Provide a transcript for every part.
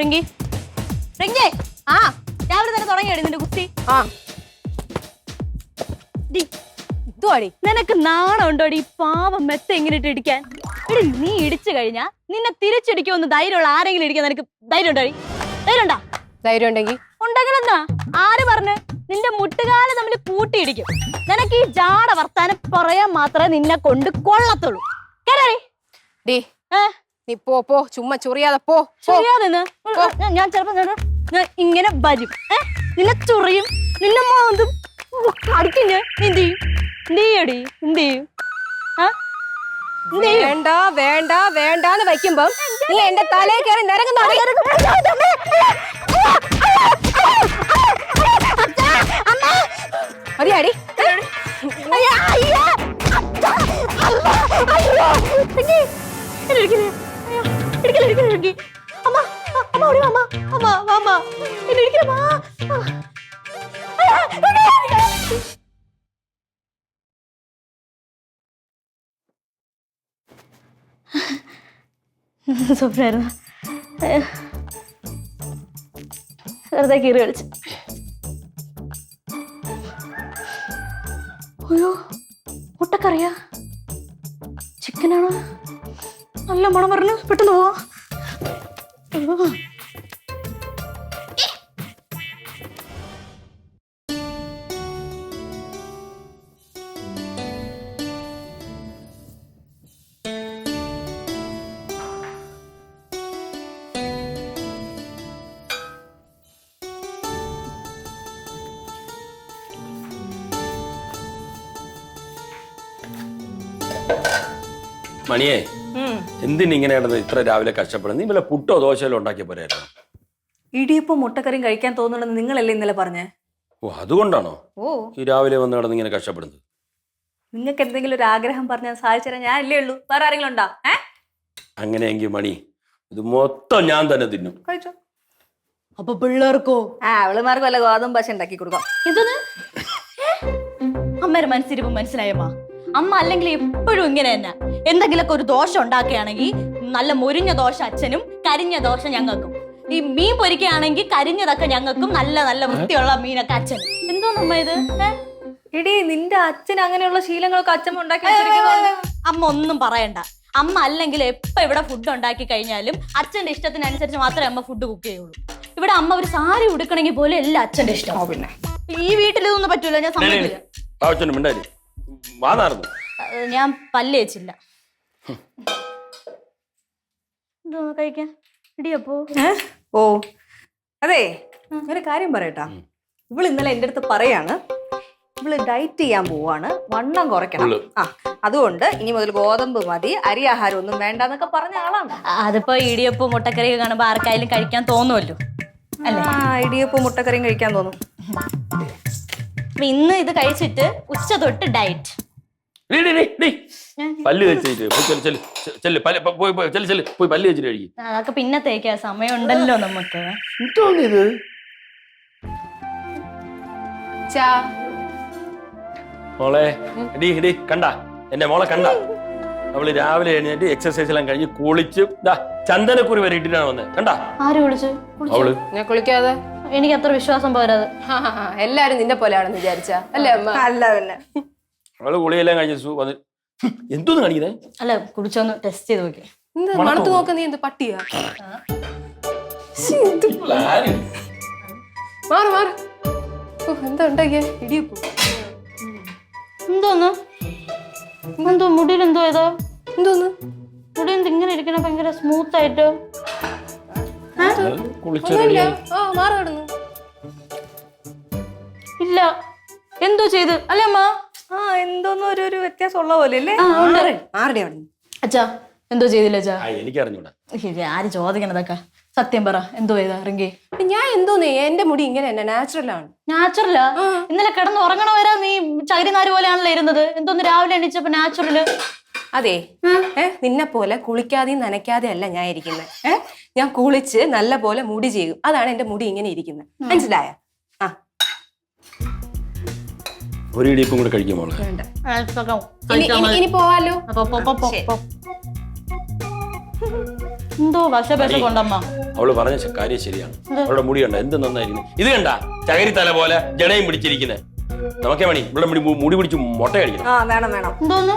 റിങ്കി. റിങ്കി. ആ രാവിലെ തന്നെ തുടങ്ങിയടി നിന്റെ കുസ്തി ആ. ഡി, ഇതുവാടി. നിനക്ക് നാണം ഉണ്ടോടി പാവം മെത്ത എങ്ങനെ ഇട്ട് ഇടിക്കാൻ? എടി നീ ഇടിച്ചു കഴിഞ്ഞാ നിന്നെ തിരിച്ചിടിക്കുമെന്ന് ധൈര്യമുള്ള ആരെങ്കിലും ഇടിക്കാൻ നിനക്ക് ധൈര്യം ഉണ്ടോടി ധൈര്യം ഉണ്ടാ ധൈര്യം ഉണ്ടെങ്കിൽ ഉണ്ടെങ്കിലെന്താ ആര് പറഞ്ഞു? നിന്റെ മുട്ടുകാൽ തമ്മിൽ കൂട്ടിയിടിക്കും നിനക്ക് ഈ ജാട വർത്താനം പറയാൻ മാത്രമേ നിന്നെ കൊണ്ട് കൊള്ളത്തുള്ളൂ. കേരളീ ഡി. ഏ? നീ പോ പോ ചുമ്മാ ചൊറിയാതെ പോ പോ. നിന്ന്. ഞാൻ- ചെറുപ്പം ചിലപ്പോ ഞാൻ ഞാൻ ഇങ്ങനെ വരും. ഏ? നിന്നെ ചൊറിയും. നിന്നെ മാന്തും. അടിക്കും ഞാൻ നീ എന്ത് ചെയ്യും? എന്ത് ചെയ്യടി എന്ത് ചെയ്യും? ആ? എന്ത് ചെയ്യും? വേണ്ട വേണ്ട വേണ്ടാന്ന് വയ്ക്കുമ്പം നീ എന്റെ തലയിൽ കയറി നിരങ്ങുന്ന അയ്യോ. വെറുതെ കീറി കളിച്ചു. അയ്യോ മുട്ടക്കറിയാ? ചിക്കനാണോ? നല്ല മണം പറഞ്ഞു പെട്ടെന്ന് പോവാ. മണിയെ എന്തിനിങ്ങനെ കിടന്ന് ഇത്ര രാവിലെ കഷ്ടപ്പെടുന്നത്? നീ വല്ല പുട്ടോ ദോശയിലോ ഉണ്ടാക്കിയ പോരായിരുന്നു ഇടിയപ്പം മുട്ടക്കറിയും കഴിക്കാൻ തോന്നുന്നുണ്ടെന്ന് നിങ്ങളല്ലേ ഇന്നലെ പറഞ്ഞേ? ഓ അതുകൊണ്ടാണോ? ഓ. ഈ രാവിലെ വന്ന് കിടന്ന് ഇങ്ങനെ കഷ്ടപ്പെടുന്നത്. നിങ്ങൾക്ക് എന്തെങ്കിലും ഒരു ആഗ്രഹം പറഞ്ഞാൽ സാധിച്ചു തരാൻ ഞാൻ അല്ലേ ഉള്ളൂ. വേറെ ആരെങ്കിലും ഉണ്ടോ? ഏ? അങ്ങനെയെങ്കിൽ മണി ഇത് മൊത്തം ഞാൻ തന്നെ തിന്നും. കഴിച്ചോ. അപ്പൊ പിള്ളേർക്കോ? ആ അവളുമാർക്ക് വല്ല ഗോതമ്പ് പശ ഉണ്ടാക്കി കൊടുക്കാം. എന്തോന്ന്? അമ്മയുടെ മനസ്സിരിപ്പ് മനസ്സിലായമ്മ അമ്മ അല്ലെങ്കിൽ എപ്പോഴും ഇങ്ങനെ തന്നെ. എന്തെങ്കിലുമൊക്കെ ഒരു ദോശ ഉണ്ടാക്കുകയാണെങ്കിൽ നല്ല മുരിഞ്ഞ ദോശ അച്ഛനും കരിഞ്ഞ ദോശ ഞങ്ങൾക്കും. ഈ മീൻ പൊരിക്കുകയാണെങ്കിൽ കരിഞ്ഞതൊക്കെ ഞങ്ങൾക്കും നല്ല നല്ല വൃത്തിയുള്ള മീനൊക്കെ അച്ഛൻ. എന്തോ എന്തോന്നമ്മ ഇത്? എടി നിന്റെ അച്ഛൻ അങ്ങനെയുള്ള ശീലങ്ങളൊക്കെ അച്ഛൻ ഉണ്ടാക്കി അമ്മ ഒന്നും പറയണ്ട. അമ്മ അല്ലെങ്കിൽ എപ്പോ ഇവിടെ ഫുഡ് ഉണ്ടാക്കി കഴിഞ്ഞാലും അച്ഛന്റെ ഇഷ്ടത്തിനനുസരിച്ച് മാത്രമേ അമ്മ ഫുഡ് കുക്ക് ചെയ്യുള്ളൂ. ഇവിടെ അമ്മ ഒരു സാരി ഉടുക്കണമെങ്കിൽ പോലും എല്ലാം അച്ഛന്റെ ഇഷ്ടം. പിന്നെ. ഈ വീട്ടിൽ ഇതൊന്നും പറ്റൂല ഞാൻ സമ്മതിക്കില്ല. ഞാൻ പല്ല് കഴിക്കാൻ? ഇടിയപ്പോ ഓ അതെ ഒരു കാര്യം പറയട്ടാ. ഇവൾ ഇന്നലെ എന്റെ അടുത്ത് പറയാണ് ഇവൾ ഡയറ്റ് ചെയ്യാൻ പോവാണ് വണ്ണം കുറയ്ക്കണം. ആ അതുകൊണ്ട് ഇനി മുതൽ ഗോതമ്പ് മതി അരി ആഹാരം ഒന്നും വേണ്ട എന്നൊക്കെ പറഞ്ഞ ആളാണ്. അതിപ്പോ ഇടിയപ്പോ മുട്ടക്കറി കാണുമ്പോ ആർക്കായാലും കഴിക്കാൻ തോന്നുമല്ലോ അല്ലേ? ആ ഇടിയപ്പം മുട്ടക്കറിയും കഴിക്കാൻ തോന്നും. ഇന്ന് ഇത് കഴിച്ചിട്ട് ഉച്ച തൊട്ട് ഡയറ്റ് പല്ല് കഴിച്ചിട്ട് പോയി ചെല്ല് ചെല്ല് ചെല്ല് പല്ല് പോയി പോയി ചെല്ല് ചെല്ല് പോയി പല്ല് വെച്ചിട്ട് കഴിക്കും. അതൊക്കെ പിന്നെ തേക്കാ. സമയം ഉണ്ടല്ലോ നമുക്ക് ഇത്? ചാ. മോളെ എടി എടി കണ്ട. എന്റെ മോളെ കണ്ട. അവൾ രാവിലെ എഴുന്നേറ്റ് എക്സർസൈസ് എല്ലാം കഴിഞ്ഞ് കുളിച്ച് ദാ ചന്ദനക്കുറി വരെ ഇട്ടിട്ടാണ് വന്നത് കണ്ട? ആര് വിളിച്ചു അവൾ. ഞാൻ കുളിക്കാതെ? എനിക്ക് അത്ര വിശ്വാസം പോരാത്. എല്ലാരും നിന്നെ പോലെയാണെന്ന് വിചാരിച്ച. അല്ലേ അമ്മ? അല്ല പിന്നെ അവൾ ഗുളിയെല്ലാം കഴിഞ്ഞ് സു- വന്ന് എന്തോന്ന് കാണിക്കുന്നേ? അല്ല കുടിച്ചൊന്ന് ടെസ്റ്റ് ചെയ്ത് നോക്കി എന്ത് മണത്ത്? നോക്ക നീ എന്ത് പട്ടിയാ? ശ്ശി, എന്ത് മാറ് മാറ്. ഓ, എന്താ ഉണ്ടാക്കിയ? ഇടിയപ്പോ. എന്തോന്ന്? എന്തോ മുടിയിൽ എന്തോ ഏതോ? എന്തോന്ന്? മുടി എന്ത് ഇങ്ങനെ ഇരിക്കണ? ഭയങ്കര സ്മൂത്ത് ആയിട്ട്. കുളിച്ച് ഒന്നുമില്ല. റെഡിയായി ആ മാറ് കിടന്നു. ഇല്ല. എന്തോ ചെയ്ത്? അല്ലേ അമ്മ? ആ എന്തോന്നും ഒരു ഒരു വ്യത്യാസം ഉള്ള പോലെ അല്ലേ. ആരുടെ അവിടെ? അച്ഛാ എന്തോ ചെയ്തില്ല അച്ഛാ? എനിക്ക് ആര് ചോദിക്കണതൊക്കെ സത്യം പറ എന്തോ ചെയ്താ റിങ്കി? ഞാൻ എന്തോന്ന് എന്റെ മുടി ഇങ്ങനെ തന്നെ നാച്ചുറൽ ആണ്. നാച്ചുറലാ ഇന്നലെ കിടന്ന് ഉറങ്ങണ വരാ നീ ചകിരിനാര് പോലെയാണല്ലോ ഇരുന്നത്. എന്തോന്ന് രാവിലെ എണീച്ചപ്പോ നാച്ചുറൽ അതെ. നിന്നെ പോലെ കുളിക്കാതെയും നനയ്ക്കാതെ അല്ല ഞാൻ ഇരിക്കുന്നത് ഞാൻ കുളിച്ച് നല്ല പോലെ മുടി ചെയ്യും. അതാണ് എന്റെ മുടി ഇങ്ങനെ ഇരിക്കുന്നത് മനസ്സിലായ? ഒരു ഇടിയപ്പം കൂടെ കഴിക്കും മോളെ ഇനി ഇനി- ഇനി പോവാലോ. അപ്പൊ പോ, പോ, പോ, പോ. എന്തോ വശപേശ കൊണ്ടമ്മ. അവൾ പറഞ്ഞ ശ- കാര്യം ശരിയാണ്. അവളുടെ മുടി കണ്ട? എന്ത് നന്നായിരിക്കുന്നു? ഇത് കണ്ട? ചകരി തല പോലെ ജടയും പിടിച്ചിരിക്കുന്നത് നമുക്കേ മണി. ഇവിടെ മുടി മുടി പിടിച്ച് മുട്ട അടിക്കണം ആ വേണം വേണം. എന്തോന്ന്?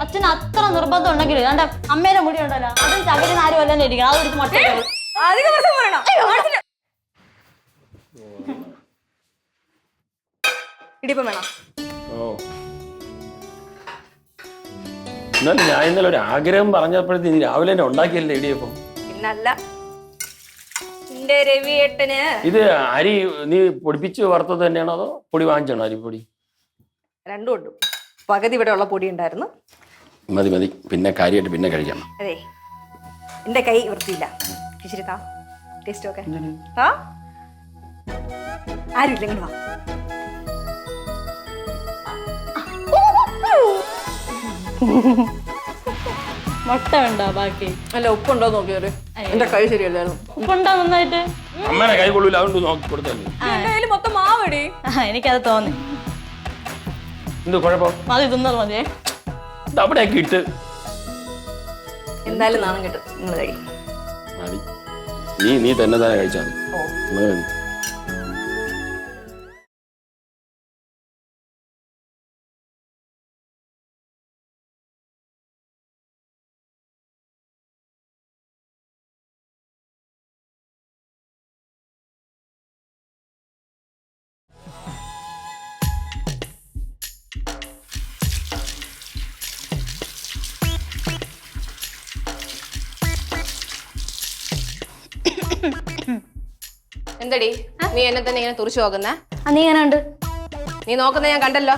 അച്ഛന് അത്ര നിർബന്ധം ഉണ്ടെങ്കിൽ എന്റെ അമ്മേടെ മുടി ഉണ്ടല്ലോ. അതും ചകരി നാരും എല്ലാം ഇരിക്കണം? അതൊരു മൊട്ട അധികം വേണം. കാണിച്ചിട്ട്. ഇടിയപ്പം വേണം. ഓ എന്നാലും ഞാൻ ഇന്നലെ ഒരു ആഗ്രഹം പറഞ്ഞപ്പോഴത്തേക്ക് നീ രാവിലെ തന്നെ ഉണ്ടാക്കിയല്ലേ ഇടിയപ്പം ഇന്നല്ല എന്റെ രവിയേട്ടന് ഇത് അരി നീ പൊടിപ്പിച്ച് വറുത്തത് തന്നെയാണോ അതോ പൊടി വാങ്ങിച്ചാണോ അരിപ്പൊടി? രണ്ടും ഉണ്ട്. പകുതി ഇവിടെ ഉള്ള പൊടി ഉണ്ടായിരുന്നു. മതി മതി. പിന്നെ കാര്യമായിട്ട് പിന്നെ കഴിക്കാം. അതെ. എന്റെ കൈ വൃത്തിയില്ല. ഇച്ചിരി താ ടേസ്റ്റ് ഒക്കെ. ആ? ആരും ഇല്ലെങ്കിൽ വാ. മുട്ട ഉണ്ടോ ബാക്കി? അല്ല ഉപ്പുണ്ടോ നോക്കിയാൽ എന്റെ കൈ ശരിയല്ലായിരുന്നു. ഉപ്പുണ്ടോ നന്നായിട്ട്? അമ്മേനെ കൈ കൊള്ളൂല അതുകൊണ്ട് നോക്കി കൊടുത്തല്ലേ? എന്റെ കയ്യിൽ മൊത്തം മാവടി. ആ എനിക്കത് തോന്നി. എന്ത് കുഴപ്പം? മതി തിന്നത് മതിയേ. ഇത് അവിടെയൊക്കെ ഇട്ട്. എന്തായാലും നാണം കിട്ടും നിങ്ങൾ നീ നീ തന്നെ തന്നെ കഴിച്ചാൽ മതി. എന്തടി? നീ എന്നെ തന്നെ ഇങ്ങനെ തുറച്ചു നോക്കുന്നേ? ആ നീ എങ്ങനെ ഉണ്ട് നീ നോക്കുന്ന ഞാൻ കണ്ടല്ലോ.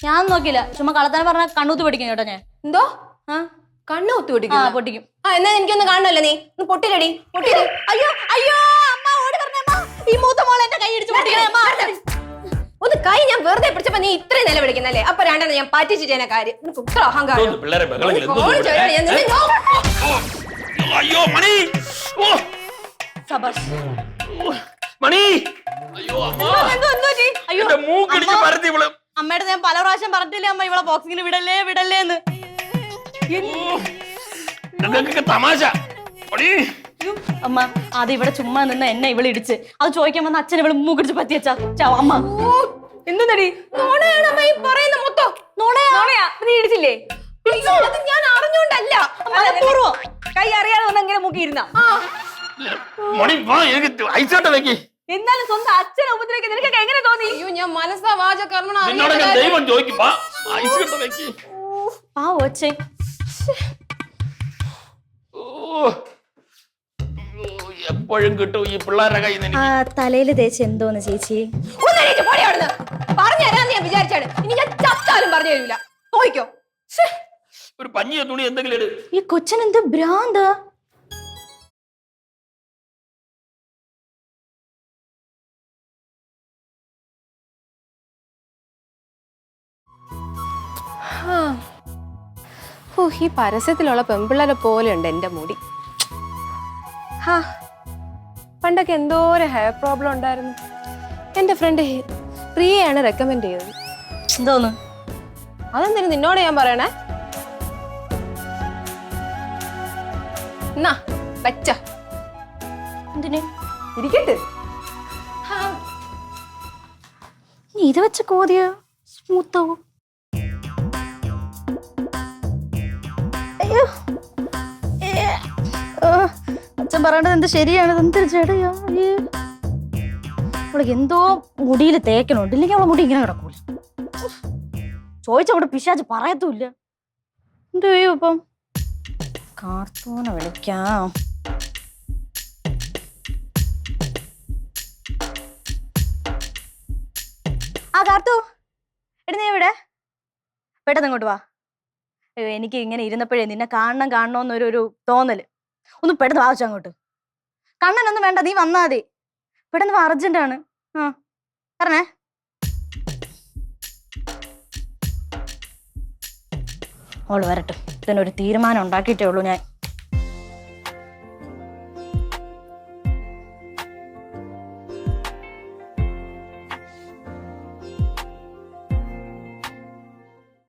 ഞാൻ നോക്കില്ല ചുമ്മാ കളത്താൻ പറഞ്ഞ കണ്ണൂത്ത് പിടിക്കും കേട്ടോ ഞാൻ. എന്തോ? ആ? കണ്ണു കുത്തി ആ പിടിക്കുന്നു പൊട്ടിക്കും. ആ എന്നാ എനിക്കൊന്നും കാണണല്ലോ നീ. ഒന്ന് പൊട്ടിലടി പൊട്ടിരി അയ്യോ അയ്യോ അമ്മ ഓടി അമ്മ. ഈ മൂത്ത മോൾ എന്റെ കൈ ഇടിച്ചു പൊട്ടിക്കണേ അമ്മ. ഒന്ന് കൈ ഞാൻ വെറുതെ പിടിച്ചപ്പോ നീ ഇത്രയും നില പിടിക്കുന്നല്ലേ അപ്പൊ രണ്ടെണ്ണം ഞാൻ പറ്റിച്ചിട്ട് എന്നെ കാര്യം. നിനക്ക് ഇത്ര അഹങ്കാരം. എന്തോന്ന് പിള്ളേരെ ചോദിച്ചാ ഞാൻ നിന്നെ നോ- അയ്യോ മണി ഓ, സബാഷ് മണി! അയ്യോ അമ്മ. എന്തോ എന്തോ ചെയ്? അയ്യോ എന്റെ മൂക്കിടിച്ച് പരത്തി ഇവൾ. അമ്മയുടെ ഞാൻ പല പ്രാവശ്യം പറഞ്ഞില്ലേ അമ്മ ഇവളെ ബോക്സിംഗിൽ വിടല്ലേ വിടല്ലേ എന്ന്. നിങ്ങൾക്കൊക്കെ തമാശ. മണി! അമ്മ അത് ഇവിടെ ചുമ്മാ നിന്ന് എന്നെ ഇവൾ ഇടിച്ച്. അത് ചോദിക്കാൻ വന്ന അച്ഛൻ ഇവൾ മൂക്കിടിച്ച് പറ്റി വെച്ചാ. ചാവ് അമ്മ. എന്തെന്നടി? നോണയാണ് അമ്മ ഈ പറയുന്ന മൊത്തം. നോണയാ? നീ ഇടിച്ചില്ലേ? ഞാൻ അറിഞ്ഞോണ്ടല്ല. കൈ അറിയാതെ അങ്ങനെ മുക്കിയിരുന്ന? മണി വാ എനിക്ക് ഐസോട്ടെ വെക്കി. എന്നാലും സ്വന്തം അച്ഛനെ ഉപദ്രവിക്കാൻ നിനക്കൊക്കെ എങ്ങനെ തോന്നി? അയ്യോ ഞാൻ മനസ്സാ വാച കർമ്മണ നിന്നോട് ഞാൻ ദൈവം ചോദിക്കും. വാ ഐസോട്ടെ വെക്കി. ആ ഒച്ചേ. ഓ എപ്പോഴും കിട്ടും ഈ പിള്ളേരുടെ കയ്യിൽ നിന്ന് തലയിൽ തേച്ച് എന്തോന്ന് ചേച്ചി? പറഞ്ഞു തരാന്ന് ഞാൻ വിചാരിച്ചാണ്. ഇനി ഞാൻ ചത്താലും പറഞ്ഞു തരൂല. ഒരു പഞ്ഞിയ തുണി എന്തെങ്കിലും ഈ കൊച്ചൻ എന്ത് ഭ്രാന്ത്. ഓ ഈ പരസ്യത്തിലുള്ള പെമ്പിള്ളേരെ പോലെ ഉണ്ട് എന്റെ മുടി. ഹാ പണ്ടൊക്കെ ഒരു ഹെയർ പ്രോബ്ലം ഉണ്ടായിരുന്നു. എന്റെ ഫ്രണ്ട് പ്രിയയാണ് റെക്കമെൻഡ് ചെയ്തത്. എന്തോന്ന്? അതെന്തിനു നിന്നോട് ഞാൻ പറയണേ? എന്നാ വെച്ച. എന്തിന്? ഇരിക്കട്ടെ. ഇത് വെച്ച് കോതിയ? സ്മൂത്താവും അച്ഛൻ പറയേണ്ടത് എന്ത് ശരിയാണ്? എന്തൊരു ചെടിയാ അവളെ എന്തോ മുടിയിൽ തേക്കണുണ്ട്. ഇല്ലെങ്കിൽ അവളെ മുടി ഇങ്ങനെ കിടക്കൂല? ചോദിച്ചവിടെ പിശാച്ച് പറയത്തുമില്ല. എന്ത് ചെയ്യും ഇപ്പം? കാർത്തൂനെ വിളിക്കാം. ആ കാർത്തു. എടി നീ എവിടെ? പെട്ടെന്ന് ഇങ്ങോട്ട് വാ. എനിക്ക് ഇങ്ങനെ ഇരുന്നപ്പോഴേ നിന്നെ കാണണം കാണണമെന്നൊരു ഒരു ഒന്ന് പെട്ടെന്ന് വാങ്ങിച്ചു അങ്ങോട്ട്. കണ്ണനൊന്നും വേണ്ട നീ വന്നാ മതി. പെട്ടെന്ന് അർജന്റാണ് അർജന്റ് ആ. പറഞ്ഞേ. ഓൾ വരട്ടെ. ഇതിനൊരു തീരുമാനം ഉണ്ടാക്കിയിട്ടേ ഉള്ളൂ ഞാൻ.